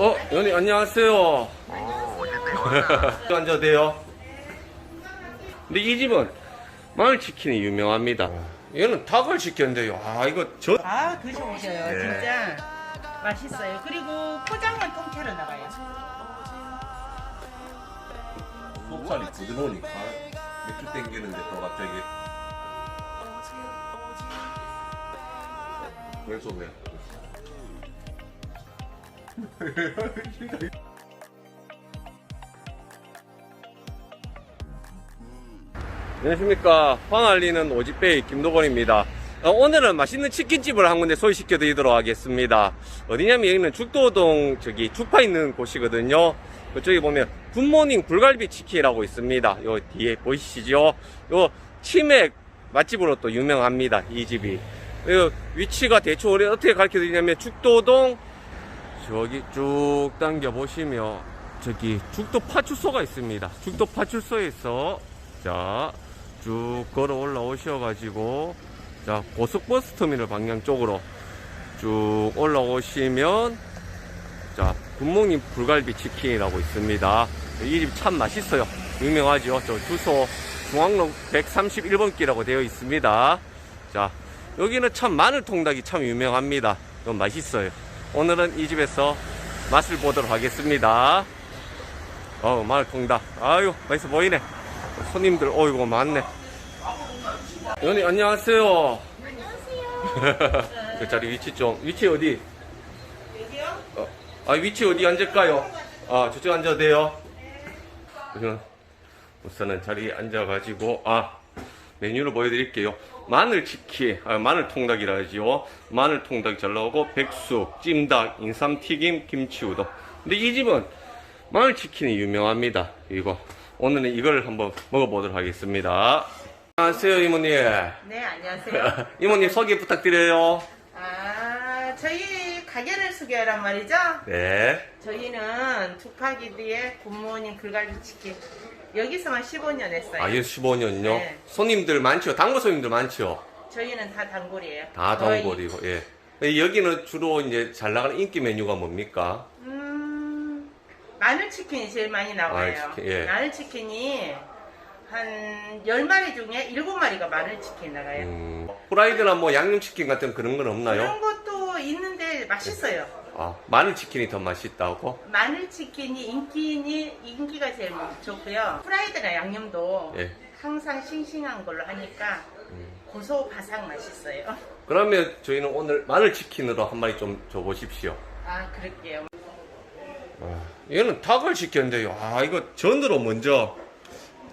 어, 연희 안녕하세요. 오, 오셨네요. 앉아도 돼요? 근데 이 집은 마늘치킨이 유명합니다. 얘는 닭을 시켰는데요. 아, 이거 저, 아 드셔보셔요 네. 진짜 맛있어요 그리고 포장은 통째로 나가요 속살이 부드러우니까 맥주 땡기는데 또 갑자기. 왼손 왜? 안녕하십니까. 황알리는 오지배의 김도건입니다. 어, 오늘은 맛있는 치킨집을 한 군데 소개시켜 드리도록 하겠습니다. 어디냐면 여기는 죽도동 저기 죽파 있는 곳이거든요. 그쪽에 보면 굿모닝 불갈비 치킨이라고 있습니다. 요 뒤에 보이시죠? 요 치맥 맛집으로 또 유명합니다 이 집이. 요 위치가 대충 어떻게 가르쳐 드리냐면 죽도동 저기 쭉 당겨 보시면 저기 죽도 파출소가 있습니다. 죽도 파출소에서 자 쭉 걸어 올라오셔 가지고 자 고속버스 터미널 방향 쪽으로 쭉 올라오시면 자 굿모닝 불갈비 치킨이라고 있습니다. 이 집 참 맛있어요. 유명하죠. 저 주소 중앙로 131번 길이라고 되어 있습니다. 자 여기는 참 마늘 통닭이 참 유명합니다. 이건 맛있어요. 오늘은 이 집에서 맛을 보도록 하겠습니다. 어, 마늘 통닭. 아유, 맛있어 보이네. 손님들, 어이구, 많네. 연희, 안녕하세요. 안녕하세요. 그 자리 위치 좀, 위치 어디? 여기요? 어, 아, 위치 어디 앉을까요? 아, 저쪽 앉아도 돼요? 우선, 우선은 자리에 앉아가지고, 아, 메뉴를 보여드릴게요. 마늘 치킨, 아, 마늘 통닭이라 하지요. 마늘 통닭 잘 나오고, 백숙, 찜닭, 인삼 튀김, 김치 우동. 근데 이 집은 마늘 치킨이 유명합니다. 이거. 오늘은 이걸 한번 먹어보도록 하겠습니다. 안녕하세요, 이모님. 네 안녕하세요 이모님 소개 부탁드려요. 아 저희 가게를 소개하란 말이죠 네. 저희는 두파기드의 굿모닝 불갈비 치킨 여기서만 15년 했어요 아, 이거 15년이요? 네. 손님들 많죠? 단골 손님들 많죠? 저희는 다 단골이에요 다 거의. 단골이고, 예. 여기는 주로 이제 잘 나가는 인기 메뉴가 뭡니까? 음, 마늘 치킨이 제일 많이 나와요. 마늘 치킨, 예. 치킨이 한 10마리 중에 7마리가 마늘 치킨 나가요. 음, 프라이드나 뭐 양념치킨 같은 그런 건 없나요? 그런 것도 있는데 맛있어요. 아, 마늘 치킨이 더 맛있다고? 마늘 치킨이 인기니 인기가 제일 좋고요. 프라이드나 양념도 예. 항상 싱싱한 걸로 하니까 고소 바삭 맛있어요. 그러면 저희는 오늘 마늘 치킨으로 한 마리 좀 줘보십시오. 아 그럴게요. 아, 얘는 닭을 시켰는데요. 아, 이거 전으로 먼저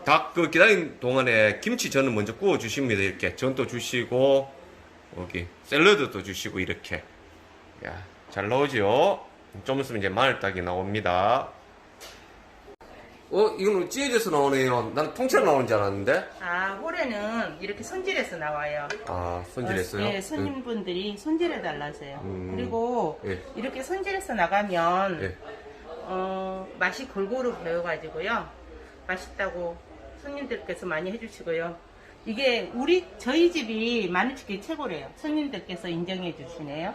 닭 그 기다리는 동안에 김치 전을 먼저 구워 주십니다. 이렇게 전도 주시고 여기 샐러드도 주시고 이렇게. 야, 잘 나오죠? 좀 있으면 이제 마늘닭이 나옵니다. 어, 이거는 찌개에서 나오네요. 난 통째로 나오는 줄 알았는데. 아 홀에는 이렇게 손질해서 나와요. 아, 손질했어요? 네, 손님분들이 손질해 달라서요. 음. 그리고 예. 이렇게 손질해서 나가면 예. 어, 맛이 골고루 배워가지고요. 맛있다고 손님들께서 많이 해주시고요. 이게 우리 저희 집이 마늘치킨 최고래요. 손님들께서 인정해 주시네요.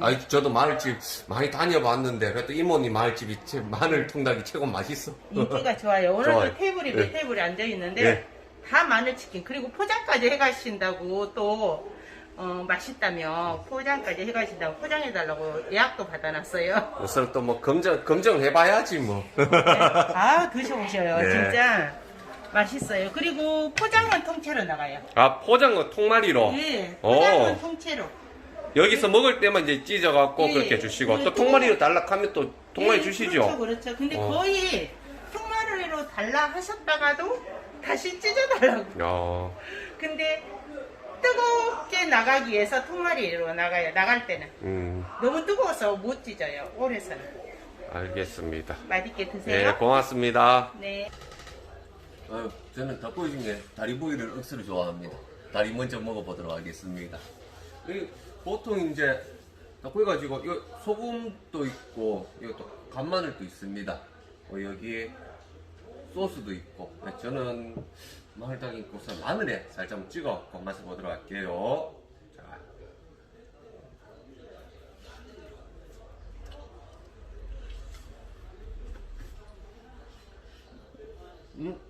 아, 저도 마늘집 많이 다녀봤는데, 그래도 이모님 마늘집이 제 마늘 통닭이 최고 맛있어. 인기가 좋아요. 오늘도 좋아요. 테이블이 예. 몇 테이블이 앉아 있는데 예. 다 마늘 치킨 그리고 포장까지 해가신다고 또 어, 맛있다며 포장까지 해가신다고 포장해달라고 예약도 받아놨어요. 우선 또뭐 검증, 검증해봐야지 뭐. 아 드셔보셔요. 네. 진짜 맛있어요. 그리고 포장은 통째로 나가요. 아, 포장은 통마리로. 예, 오. 포장은 통째로. 여기서 먹을 때만 이제 찢어갖고 예. 그렇게 주시고, 예, 또 또- 통마리로 달락하면 또 통마리 예, 주시죠. 그렇죠, 그렇죠. 근데 어. 거의 통마리로 달라 하셨다가도 다시 찢어달라고. 야, 근데 뜨겁게 나가기 위해서 통마리로 나가요. 나갈 때는 음, 너무 뜨거워서 못 찢어요. 오래서는 알겠습니다. 맛있게 네, 드세요. 고맙습니다. 네. 아유, 저는 닭고기 중에 다리 부위를 억수로 좋아합니다. 다리 먼저 먹어보도록 하겠습니다. 그 보통 이제 닭고기 가지고 이거 소금도 있고 이것도 간마늘도 있습니다. 어, 여기에 소스도 있고 네, 저는 마늘닭이 있고 마늘에 살짝 찍어 맛을 보도록 할게요. 자. 음.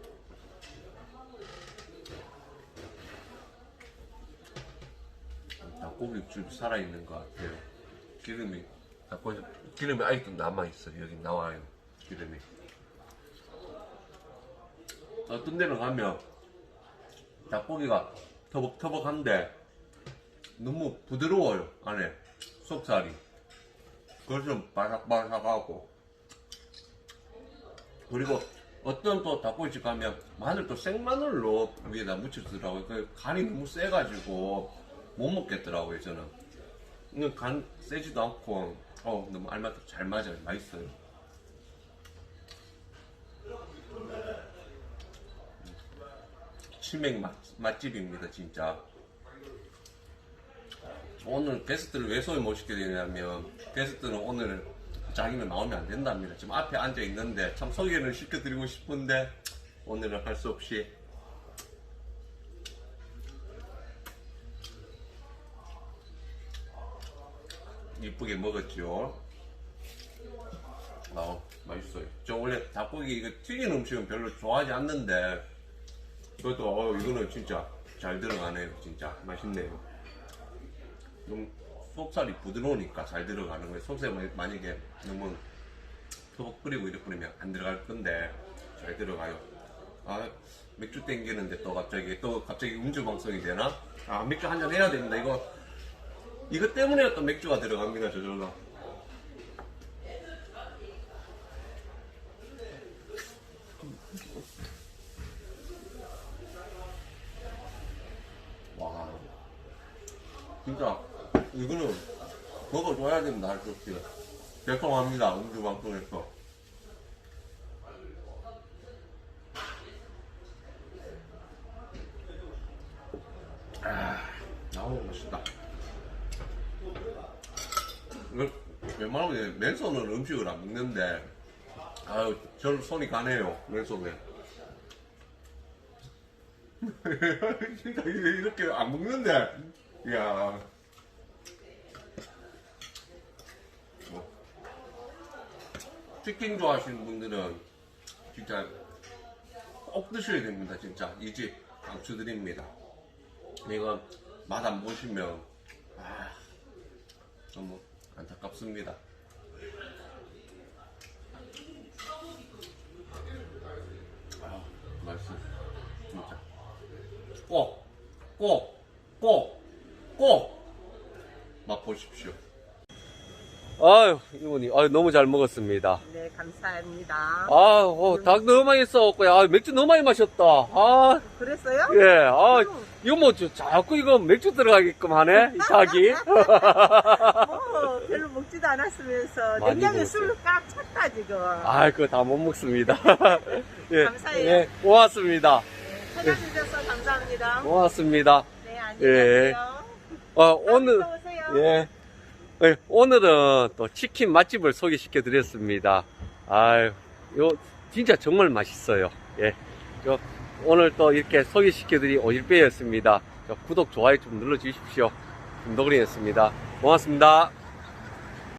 좀 살아있는 것 같아요. 기름이, 닭고기, 기름이 아직도 남아있어요. 여기 나와요. 기름이. 어떤 데는 가면 닭고기가 터벅터벅한데 너무 부드러워요. 안에 속살이. 그래서 좀 바삭바삭하고. 그리고 어떤 또 닭고기집 가면 마늘 또 생마늘로 위에다 묻혀주더라고요. 그 간이 너무 세가지고 못 먹겠더라고요, 저는. 이건 간 세지도 않고, 어, 너무 알맞게 잘 맞아요. 맛있어요. 치맥 맛, 맛집입니다, 진짜. 오늘 게스트를 왜 소개 못 시게 되냐면, 게스트는 오늘 자기는 나오면 안 된답니다. 지금 앞에 앉아 있는데, 참 소개를 시켜드리고 싶은데, 오늘은 할 수 없이. 이쁘게 먹었죠. 아, 맛있어요. 저 원래 닭고기 이거 튀긴 음식은 별로 좋아하지 않는데, 그것도 어, 이거는 진짜 잘 들어가네요. 진짜 맛있네요. 좀 속살이 부드러우니까 잘 들어가는 거예요. 속살이 뭐 만약에 너무 소복 끓이고 이렇게 끓이면 안 들어갈 건데 잘 들어가요. 아 맥주 땡기는데 또 갑자기 또 갑자기 음주 방송이 되나? 아 맥주 한 잔 해야 됩니다. 이거 이것 때문에 또 맥주가 들어갑니다. 저절로. 와 진짜 이거는 먹어줘야 된다 할수 없이 죄송합니다 음주 방송에서 아, 아우 맛있다 웬만하면 맨손은 음식을 안 먹는데 아유 저 손이 가네요 맨손에. 진짜 이렇게 안 먹는데? 이야. 뭐, 치킨 좋아하시는 분들은 진짜 꼭 드셔야 됩니다 진짜. 이 집 강추드립니다. 이건 맛 안 보시면 아 너무 안타깝습니다 아 맛있어 진짜 꼭, 꼭, 꼭, 꼭 맛보십시오. 아유, 이모님, 아유, 너무 잘 먹었습니다. 네, 감사합니다. 아, 어, 닭 너무 많이 써갖고요. 아, 맥주 너무 많이 마셨다. 아, 그랬어요? 예, 아, 이거 뭐, 저, 자꾸 이거 맥주 들어가게끔 하네, 이 닭이. 뭐 별로 먹지도 않았으면서 많이 냉장고에 먹었어요. 술을 꽉 찼다 지금. 아, 그거 다 못 먹습니다. 예, 감사해요. 예, 고맙습니다. 찾아주셔서 감사합니다. 고맙습니다. 네, 안녕히 예. 가세요. 어, 오늘, 또 오세요. 예. 예, 오늘은 또 치킨 맛집을 소개시켜 드렸습니다. 아유, 요, 진짜 정말 맛있어요. 예. 저, 오늘 또 이렇게 소개시켜 드린 오실배였습니다. 저 구독, 좋아요 좀 눌러 주십시오. 김도근이었습니다. 고맙습니다.